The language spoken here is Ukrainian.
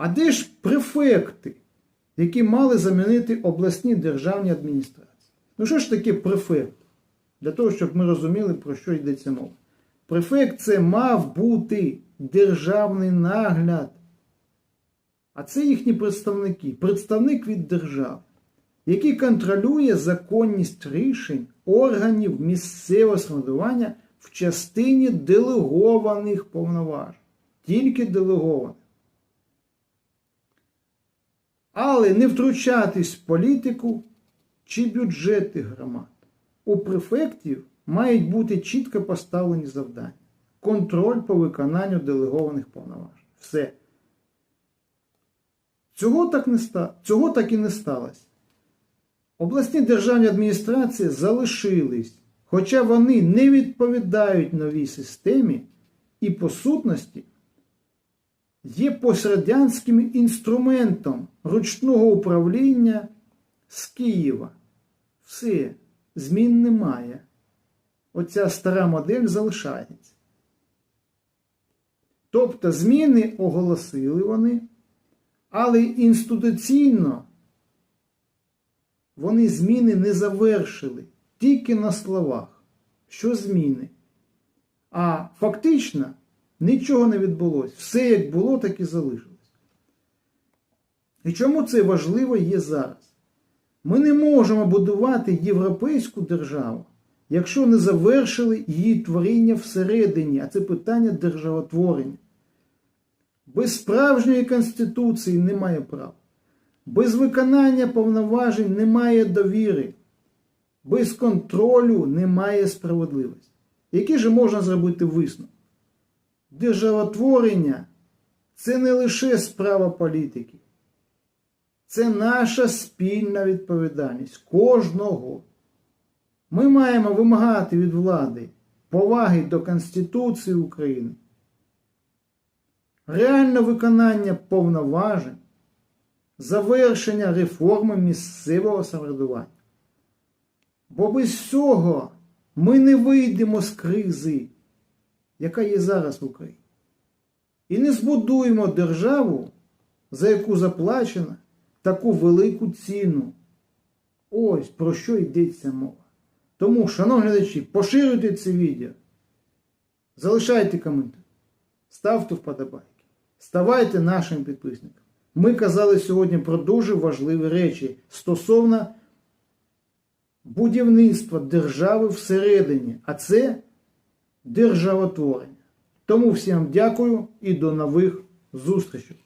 А де ж префекти, які мали замінити обласні державні адміністрації? Ну що ж таке префект? Для того, щоб ми розуміли, про що йдеться мова. Префект це мав бути державний нагляд. А це їхні представники, представник від держави, який контролює законність рішень органів місцевого самоврядування в частині делегованих повноважень. Тільки делегованих. Але не втручатись в політику чи бюджети громад. У префектів мають бути чітко поставлені завдання. Контроль по виконанню делегованих повноважень. Все. Цього так, не ста... Цього так і не сталося. Обласні державні адміністрації залишились, хоча вони не відповідають новій системі і по сутності є пострадянським інструментом ручного управління з Києва. Все, змін немає. Оця стара модель залишається. Тобто зміни оголосили вони, але інституційно вони зміни не завершили тільки на словах. Що зміни? А фактично нічого не відбулося. Все як було, так і залишилось. І чому це важливо є зараз? Ми не можемо будувати європейську державу, якщо не завершили її творіння всередині, а це питання державотворення. Без справжньої конституції немає права. Без виконання повноважень немає довіри. Без контролю немає справедливості. Який же можна зробити висновок? Державотворення це не лише справа політики. Це наша спільна відповідальність кожного. Ми маємо вимагати від влади поваги до Конституції України, реальне виконання повноважень, завершення реформи місцевого самоврядування. Бо без цього ми не вийдемо з кризи, яка є зараз в Україні. І не збудуємо державу, за яку заплачено таку велику ціну. Ось про що йдеться мова. Тому, шановні глядачі, поширюйте це відео, залишайте коментарі, ставте вподобайки, ставайте нашим підписником. Ми казали сьогодні про дуже важливі речі стосовно будівництва держави всередині, а це державотворення. Тому всім дякую і до нових зустрічей.